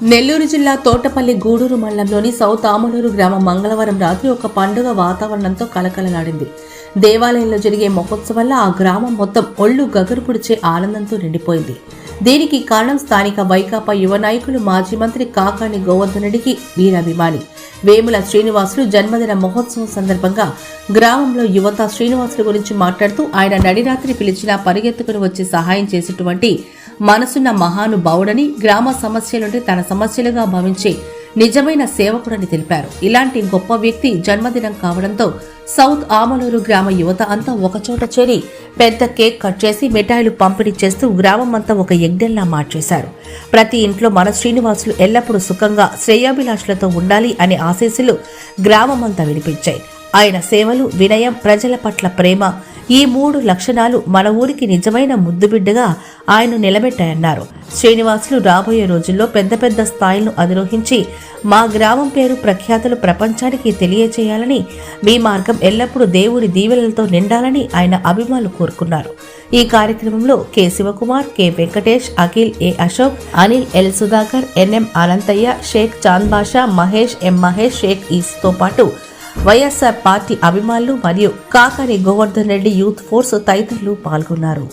నెల్లూరు జిల్లా తోటపల్లి గూడూరు మండలంలోని సౌత్ ఆమలూరు గ్రామం మంగళవారం రాత్రి ఒక పండుగ వాతావరణంతో కలకలలాడింది. దేవాలయంలో జరిగే మహోత్సవాల్లో ఆ గ్రామం మొత్తం ఒళ్ళు గగరు పుడిచే ఆనందంతో నిండిపోయింది. దీనికి కారణం స్థానిక వైకాపా యువ నాయకులు మాజీ మంత్రి కాకాని గోవర్ధన్ రెడ్డికి వీరాభిమాని. వేముల శ్రీనివాసులు జన్మదిన మహోత్సవం సందర్భంగా గ్రామంలో యువత శ్రీనివాసులు గురించి మాట్లాడుతూ ఆయన నడిరాత్రి పిలిచినా పరిగెత్తుకుని వచ్చి సహాయం చేసేటువంటి మనసున్న మహానుభావుడని గ్రామ సమస్యలుంటే తన సమస్యలుగా భావించే నిజమైన సేవకుడని తెలిపారు. ఇలాంటి గొప్ప వ్యక్తి జన్మదినం కావడంతో సౌత్ ఆమలూరు గ్రామ యువత అంతా ఒకచోట చేరి పెద్ద కేక్ కట్ చేసి మిఠాయిలు పంపిణీ చేస్తూ గ్రామం అంతా ఒక యజ్ఞంలా మార్చేశారు. ప్రతి ఇంట్లో మన శ్రీనివాసులు ఎల్లప్పుడూ సుఖంగా శ్రేయాభిలాషులతో ఉండాలి అనే ఆశీస్సులు గ్రామమంతా వినిపించాయి. ఆయన సేవలు వినయం ప్రజల పట్ల ప్రేమ ఈ మూడు లక్షణాలు మన ఊరికి నిజమైన ముద్దుబిడ్డగా ఆయన నిలబెట్టాయన్నారు. శ్రీనివాసులు రాబోయే రోజుల్లో పెద్ద పెద్ద స్థాయిలను అధిరోహించి మా గ్రామం పేరు ప్రఖ్యాతులు ప్రపంచానికి తెలియచేయాలని మీ మార్గం ఎల్లప్పుడూ దేవుడి దీవెలతో నిండాలని ఆయన అభిమానులు కోరుకున్నారు. ఈ కార్యక్రమంలో K Shivakumar K Venkatesh Akhil A Ashok Anil L Sudhakar NM Anantaiah Shaik Chand Basha Mahesh M Mahesh Shaik ఈస్తో పాటు వైఎస్ఆర్ పార్టీ అభిమానులు మరియు కాకాని గోవర్ధన్ రెడ్డి యూత్ ఫోర్స్ తదితరులు పాల్గొన్నారు.